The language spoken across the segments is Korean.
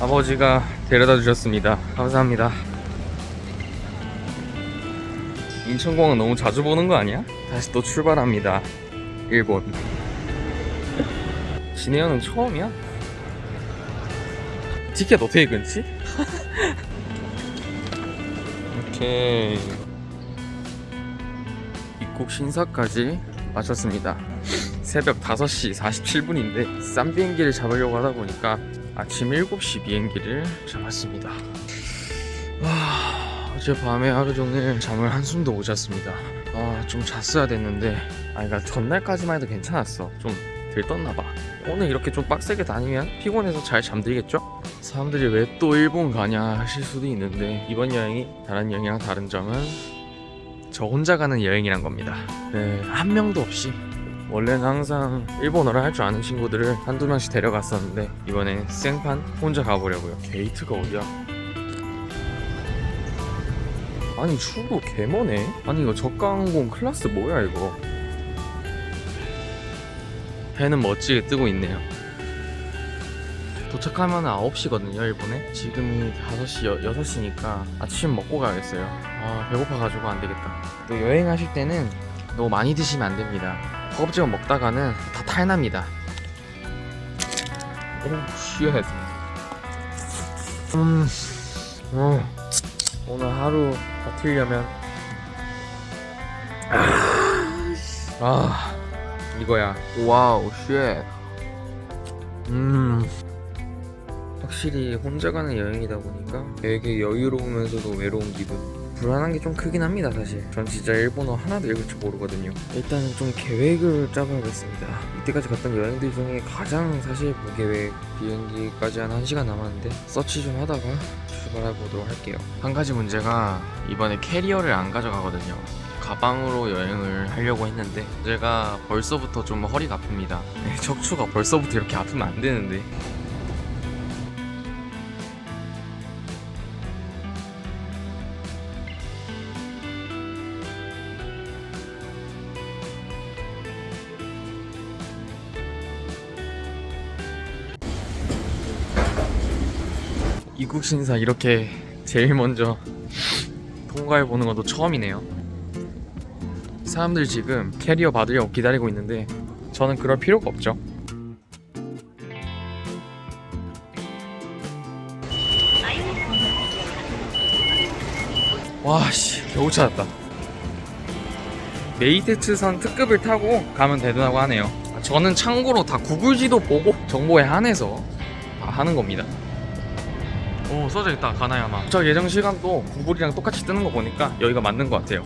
아버지가 데려다 주셨습니다. 감사합니다. 인천공항 너무 자주 보는 거 아니야? 다시 또 출발합니다. 일본. 진해현은 처음이야? 티켓 어떻게 끊지? 오케이. 입국 신사까지 마쳤습니다. 새벽 5시 47분인데 싼 비행기를 잡으려고 하다 보니까 아침 7시 비행기를 잡았습니다. 와, 어젯밤에 하루 종일 잠을 한숨도 못 잤습니다. 아, 좀 잤어야 됐는데, 아, 그러니까 전날까지만 해도 괜찮았어. 좀 들떴나봐. 오늘 이렇게 좀 빡세게 다니면 피곤해서 잘 잠들겠죠? 사람들이 왜 또 일본 가냐 하실 수도 있는데, 이번 여행이 다른 여행이랑 다른 점은 저 혼자 가는 여행이란 겁니다. 네, 한 명도 없이 원래는 항상 일본어를 할 줄 아는 친구들을 한두 명씩 데려갔었는데 이번에 생판 혼자 가보려고요. 게이트가 어디야? 아니 출구 개머네. 아니 이거 저가항공 클래스 뭐야 이거? 해는 멋지게 뜨고 있네요. 도착하면 9시거든요, 일본에. 지금이 5시, 6시니까 아침 먹고 가야겠어요. 아, 배고파가지고 안 되겠다. 또 여행하실 때는 너무 많이 드시면 안 됩니다. 허겁지겁 먹다가는 다 탈납니다. 오, 쉣. 음, 어, 오늘 하루 버티려면. 아, 아, 이거야. 와우, 쉣. 음. 확실히 혼자 가는 여행이다 보니까 되게 여유로우면서도 외로운 기분 불안한 게 좀 크긴 합니다 사실. 전 진짜 일본어 하나도 읽을 줄 모르거든요. 일단은 좀 계획을 짜봐야겠습니다. 이때까지 갔던 여행들 중에 가장 사실 무계획 비행기까지 한 1시간 남았는데 서치 좀 하다가 출발해 보도록 할게요. 한 가지 문제가 이번에 캐리어를 안 가져가거든요. 가방으로 여행을 하려고 했는데 제가 벌써부터 좀 허리가 아픕니다. 척추가 벌써부터 이렇게 아프면 안 되는데 이국 신사 이렇게 제일 먼저 통과해 보는 것도 처음이네요. 사람들 지금 캐리어 받으려고 기다리고 있는데 저는 그럴 필요가 없죠. 와, 씨, 겨우 찾았다. 메이테츠선 특급을 타고 가면 되다고 하네요. 저는 참고로 다 구글 지도 보고 정보에 한해서 다 하는 겁니다. 오 써져 있다 가나야마. 저 예정 시간도 구글이랑 똑같이 뜨는 거 보니까 여기가 맞는 것 같아요.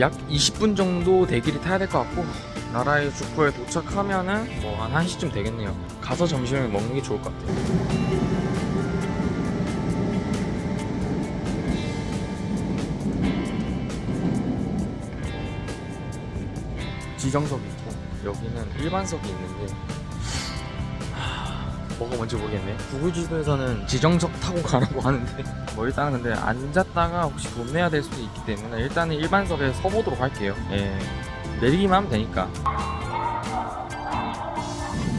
약 20분 정도 대기를 타야 될 것 같고 나라의 주포에 도착하면은 뭐 한 1시쯤 되겠네요. 가서 점심을 먹는 게 좋을 것 같아요. 지정석이 있고 여기는 일반석이 있는데 뭐가 뭔지 모르겠네. 구글 지도에서는 지정석 타고 가라고 하는데 뭐 일단은 근데 앉았다가 혹시 돈 내야 될 수도 있기 때문에 일단은 일반석에 서보도록 할게요. 예. 내리기만 하면 되니까.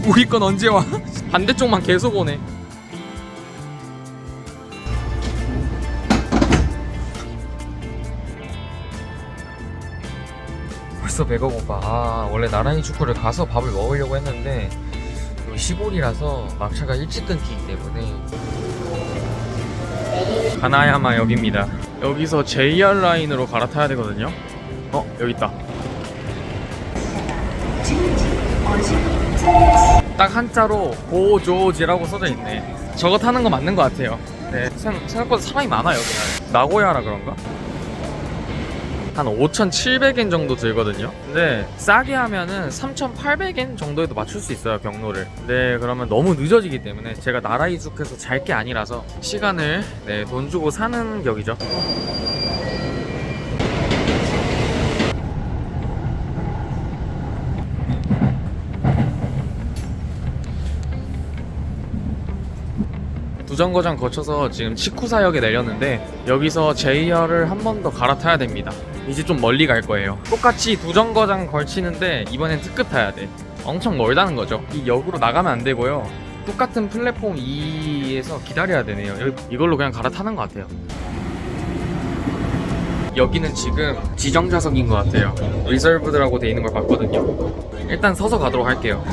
우리 건 언제 와? 반대쪽만 계속 오네. 벌써 배가 고파. 아, 원래 나란히 축구를 가서 밥을 먹으려고 했는데 또 시골이라서 막차가 일찍 끊기기 때문에 가나야마 역입니다. 여기서 JR 라인으로 갈아타야 되거든요. 어 여기 있다. 딱 한자로 고조지라고 써져 있네. 저거 타는 거 맞는 것 같아요. 네 생- 생각보다 사람이 많아요 그날. 나고야라 그런가? 한 5,700엔 정도 들거든요. 근데 싸게 하면은 3,800엔 정도에도 맞출 수 있어요 경로를. 네 그러면 너무 늦어지기 때문에 제가 나라 이숙해서 잘 게 아니라서 시간을 네, 돈 주고 사는 격이죠. 두 정거장 거쳐서 지금 치쿠사역에 내렸는데 여기서 JR을 한번 더 갈아타야 됩니다. 이제 좀 멀리 갈 거예요. 똑같이 두 정거장 걸치는데 이번엔 특급 타야 돼. 엄청 멀다는 거죠. 이 역으로 나가면 안 되고요. 똑같은 플랫폼 2에서 기다려야 되네요. 이걸로 그냥 갈아타는 것 같아요. 여기는 지금 지정 좌석인 것 같아요. 리저브드라고 돼 있는 걸 봤거든요. 일단 서서 가도록 할게요.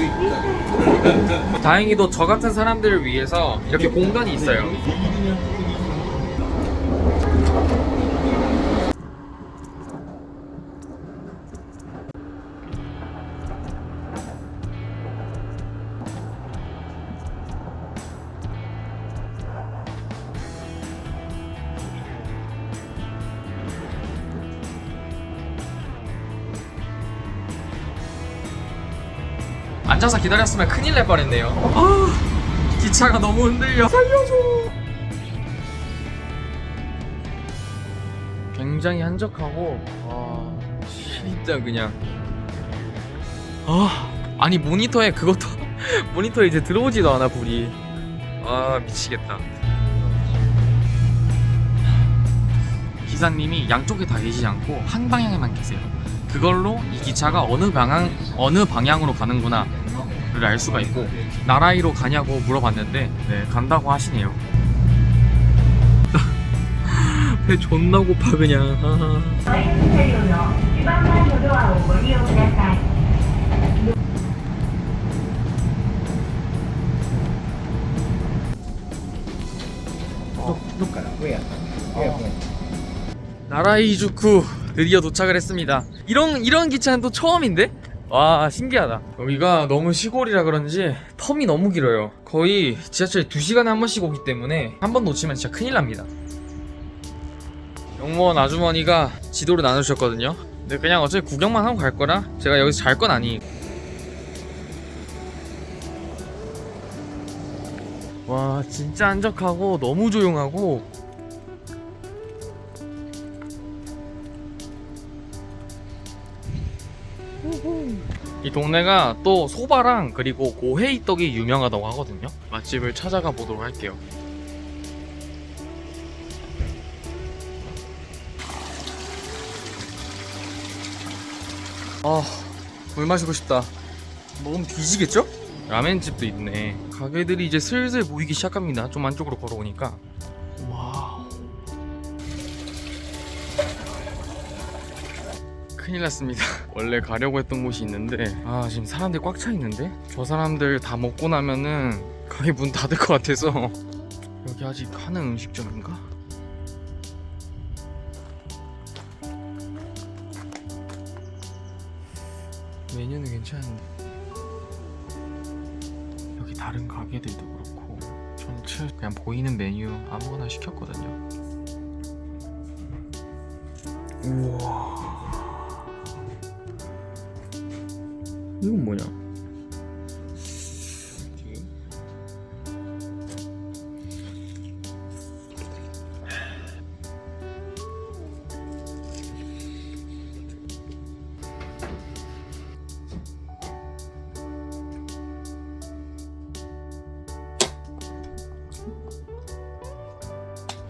다행히도 저 같은 사람들을 위해서 이렇게 공간이 있어요. 기다렸으면 큰일 날 뻔했네요. 아, 기차가 너무 흔들려. 살려줘. 굉장히 한적하고 와 진짜 그냥 아 아니 모니터에 그것도 모니터에 이제 들어오지도 않아 불이 아 미치겠다. 기사님이 양쪽에 다 계시지 않고 한 방향에만 계세요. 그걸로 이 기차가 어느 방향 어느 방향으로 가는구나 를 알 수가 있고 나라이로 가냐고 물어봤는데 네, 간다고 하시네요. 배 존나 고파 그냥 나라이주쿠 드디어 도착을 했습니다. 이런 이런 기차는 또 처음인데? 와 신기하다. 여기가 너무 시골이라 그런지 텀이 너무 길어요. 거의 지하철 2시간에 한 번씩 오기 때문에 한 번 놓치면 진짜 큰일 납니다. 영무원 아주머니가 지도를 나눠주셨거든요. 근데 그냥 어차피 구경만 하고 갈 거라 제가 여기서 잘 건 아니. 와 진짜 한적하고 너무 조용하고 이 동네가 또 소바랑 그리고 고헤이 떡이 유명하다고 하거든요. 맛집을 찾아가 보도록 할게요. 아, 물 마시고 싶다. 먹으면 뒤지겠죠? 라멘집도 있네. 가게들이 이제 슬슬 보이기 시작합니다. 좀 안쪽으로 걸어오니까. 큰일 났습니다. 원래 가려고 했던 곳이 있는데 아 지금 사람들이 꽉 차 있는데 저 사람들 다 먹고 나면은 가게 문 닫을 것 같아서 여기 아직 하는 음식점인가? 메뉴는 괜찮은데 여기 다른 가게들도 그렇고 전체 그냥 보이는 메뉴 아무거나 시켰거든요. 우와. 이건 뭐냐?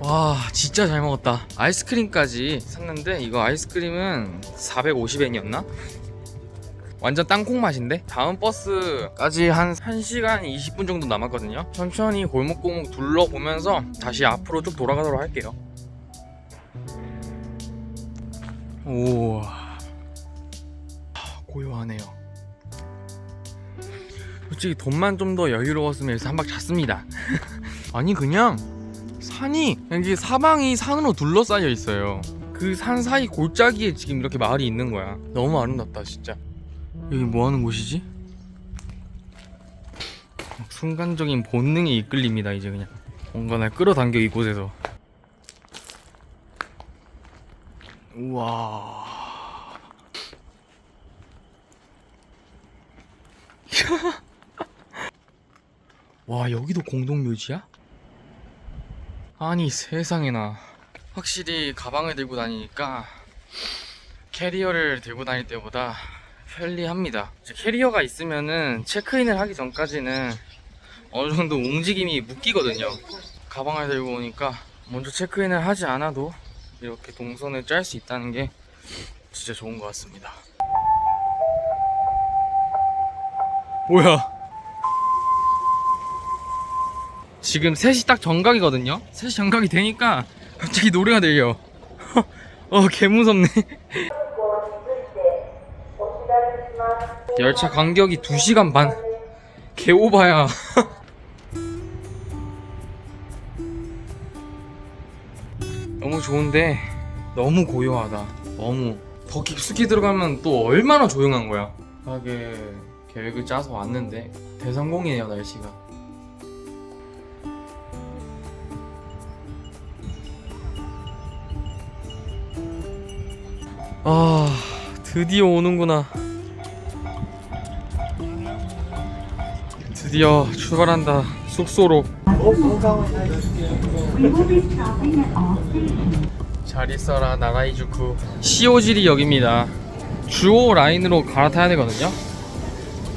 와 진짜 잘 먹었다 아이스크림까지 샀는데 이거 아이스크림은 450엔이었나? 완전 땅콩 맛인데? 다음 버스까지 한 1시간 20분 정도 남았거든요. 천천히 골목골목 둘러보면서 다시 앞으로 쭉 돌아가도록 할게요. 우와. 고요하네요. 솔직히 돈만 좀 더 여유로웠으면 여기서 한박 잤습니다. 아니 그냥 산이 여기 사방이 산으로 둘러싸여 있어요. 그 산 사이 골짜기에 지금 이렇게 마을이 있는 거야. 너무 아름답다 진짜 여기 뭐 하는 곳이지? 순간적인 본능에 이끌립니다 이제 그냥 뭔가 날 끌어당겨 이곳에서 우와 와 여기도 공동묘지야? 아니 세상에나 확실히 가방을 들고 다니니까 캐리어를 들고 다닐 때보다 편리합니다. 캐리어가 있으면은 체크인을 하기 전까지는 어느 정도 움직임이 묶이거든요. 가방을 들고 오니까 먼저 체크인을 하지 않아도 이렇게 동선을 짤 수 있다는 게 진짜 좋은 것 같습니다. 뭐야? 지금 3시 딱 정각이거든요 3시 정각이 되니까 갑자기 노래가 들려 어 개무섭네 열차 간격이 2시간 반. 개오바야. 너무 좋은데 너무 고요하다. 너무. 더 깊숙이 들어가면 또 얼마나 조용한 거야. 하게 계획을 짜서 왔는데 대성공이에요 날씨가. 아 드디어 오는구나 드디어 출발한다. 숙소로. 잘 있어라 나가이주쿠. 시오지리 역입니다. 주오 라인으로 갈아타야 되거든요.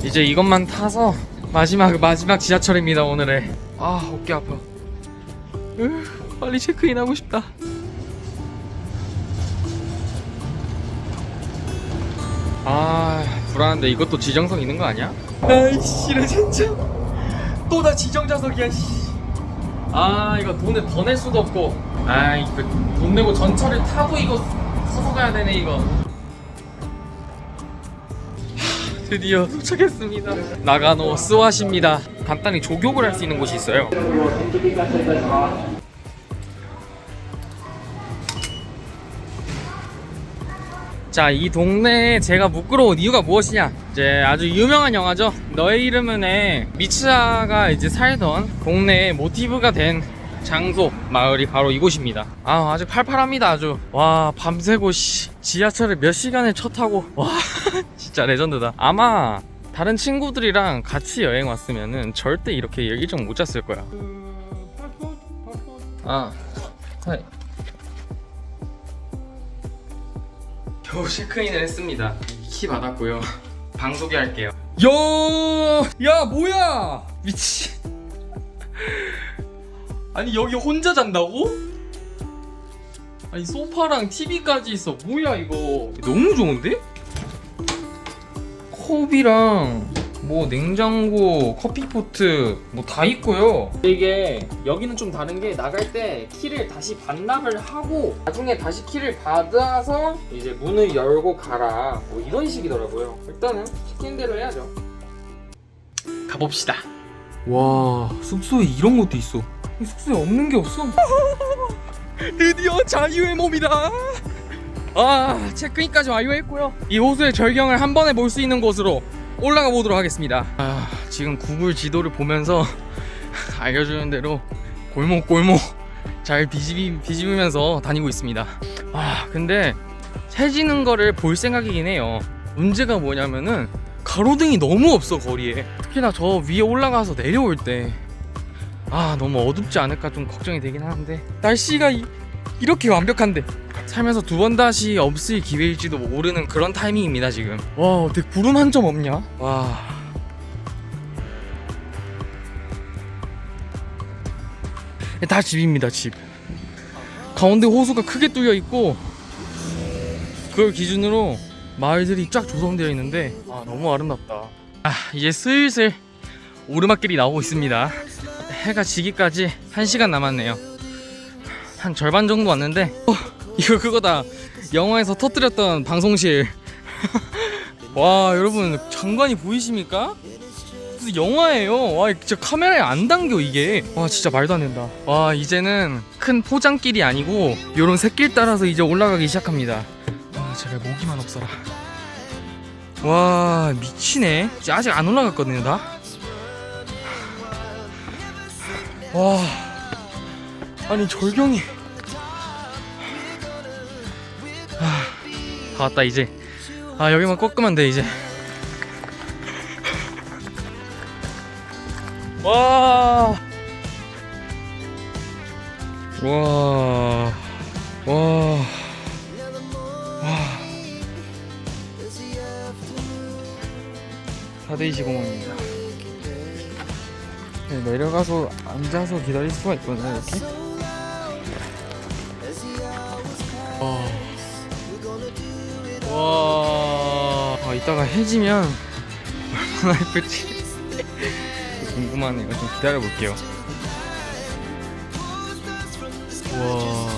이제 이것만 타서 마지막 마지막 지하철입니다 오늘의. 아 어깨 아파. 으, 빨리 체크인 하고 싶다. 아 불안한데 이것도 지정석 있는 거 아니야? 아이씨 나 진짜. 또 다 지정자석이야 씨. 아 이거 돈을 더 낼 수도 없고. 아 이거 돈 내고 전철을 타고 이거 서서 가야 되네 이거. 하, 드디어 도착했습니다. 나가노 스와시입니다. 간단히 조격을 할 수 있는 곳이 있어요 자, 이 동네에 제가 부끄러운 이유가 무엇이냐? 이제 아주 유명한 영화죠. 너의 이름은에 미츠아가 이제 살던 동네의 모티브가 된 장소 마을이 바로 이곳입니다. 아, 아주 팔팔합니다. 아주. 와, 밤새고 씨, 지하철을 몇 시간을 쳐 타고 와, 진짜 레전드다. 아마 다른 친구들이랑 같이 여행 왔으면은 절대 이렇게 일정 못 짰을 거야. 아, 하이. 겨우 체크인을 했습니다. 키 받았고요. 방 소개할게요. 요, 야 뭐야? 미치. 아니 여기 혼자 잔다고? 아니 소파랑 TV까지 있어. 뭐야 이거? 너무 좋은데? 컵이랑 뭐 냉장고, 커피포트 뭐 다 있고요. 이게 여기는 좀 다른 게 나갈 때 키를 다시 반납을 하고 나중에 다시 키를 받아서 이제 문을 열고 가라 뭐 이런 식이더라고요. 일단은 시킨 대로 해야죠. 가봅시다. 와 숙소에 이런 것도 있어. 숙소에 없는 게 없어. 드디어 자유의 몸이다. 아 체크인까지 완료했고요. 이 호수의 절경을 한 번에 볼 수 있는 곳으로 올라가 보도록 하겠습니다. 아 지금 구글 지도를 보면서 알려주는 대로 골목 골목 잘 뒤집이, 뒤집으면서 다니고 있습니다. 아 근데 해지는 거를 볼 생각이긴 해요. 문제가 뭐냐면은 가로등이 너무 없어 거리에. 특히나 저 위에 올라가서 내려올 때. 아 너무 어둡지 않을까 좀 걱정이 되긴 하는데 날씨가 이, 이렇게 완벽한데. 살면서 두 번 다시 없을 기회일지도 모르는 그런 타이밍입니다 지금. 와 어떻게 구름 한 점 없냐? 와. 다 집입니다 집. 가운데 호수가 크게 뚫려 있고 그걸 기준으로 마을들이 쫙 조성되어 있는데 아 너무 아름답다. 아 이제 슬슬 오르막길이 나오고 있습니다. 해가 지기까지 1시간 남았네요 한 절반 정도 왔는데 어, 이거 그거다. 영화에서 터뜨렸던 방송실. 와 여러분 장관이 보이십니까? 무슨 영화예요? 와 진짜 카메라에 안 담겨 이게. 와 진짜 말도 안 된다. 와 이제는 큰 포장길이 아니고 요런 샛길 따라서 이제 올라가기 시작합니다. 아 제발 모기만 없어라. 와 미치네. 아직 안 올라갔거든요 나 와 아니 절경이 아, 다 왔다 이제 아 여기만 꺾으면 돼 이제 와. 와. 와. 와. 사데이시 공원입니다. 네, 내려가서 앉아서 기다릴 수가 있거든요, 이렇게. 와. 와. 아, 이따가 해지면 얼마나 예쁠지. 궁금하네요. 좀 기다려 볼게요. 와.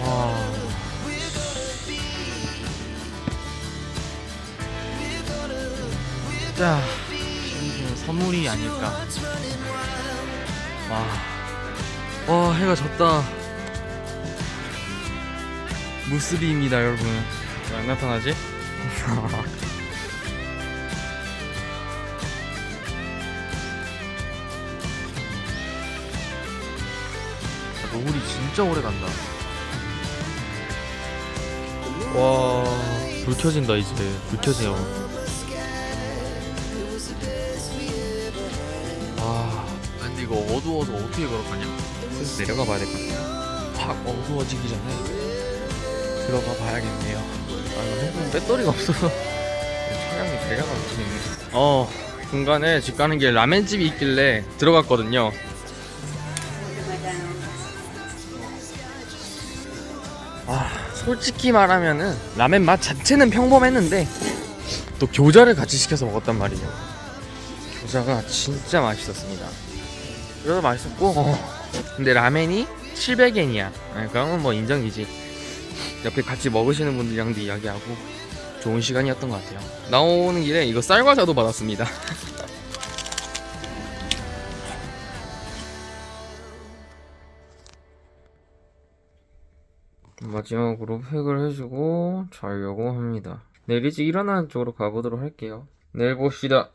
와. 자, 선물이 아닐까. 와. 와, 해가 졌다. 무스비입니다, 여러분. 왜 안 나타나지? 노을이 진짜 오래 간다. 와, 불 켜진다 이제. 불 켜세요. 이거 어두워서 어떻게 걸어가냐? 슬슬 내려가 봐야 될 것 같아. 확 어두워지기 전에 들어가 봐야겠네요. 아, 이거 핸드폰 배터리가 없어서 차량이 배려가 없네. 어, 중간에 집 가는 길 라멘집이 있길래 들어갔거든요. 아, 솔직히 말하면은 라멘 맛 자체는 평범했는데 또 교자를 같이 시켜서 먹었단 말이에요. 교자가 진짜 맛있었습니다. 그래서 맛있었고, 어, 근데 라멘이 700엔이야. 그러면 뭐 인정이지. 옆에 같이 먹으시는 분들이랑도 이야기하고 좋은 시간이었던 것 같아요. 나오는 길에 이거 쌀과자도 받았습니다. 마지막으로 팩을 해주고 자려고 합니다. 내일 일찍 일어나는 쪽으로 가보도록 할게요. 내일 봅시다.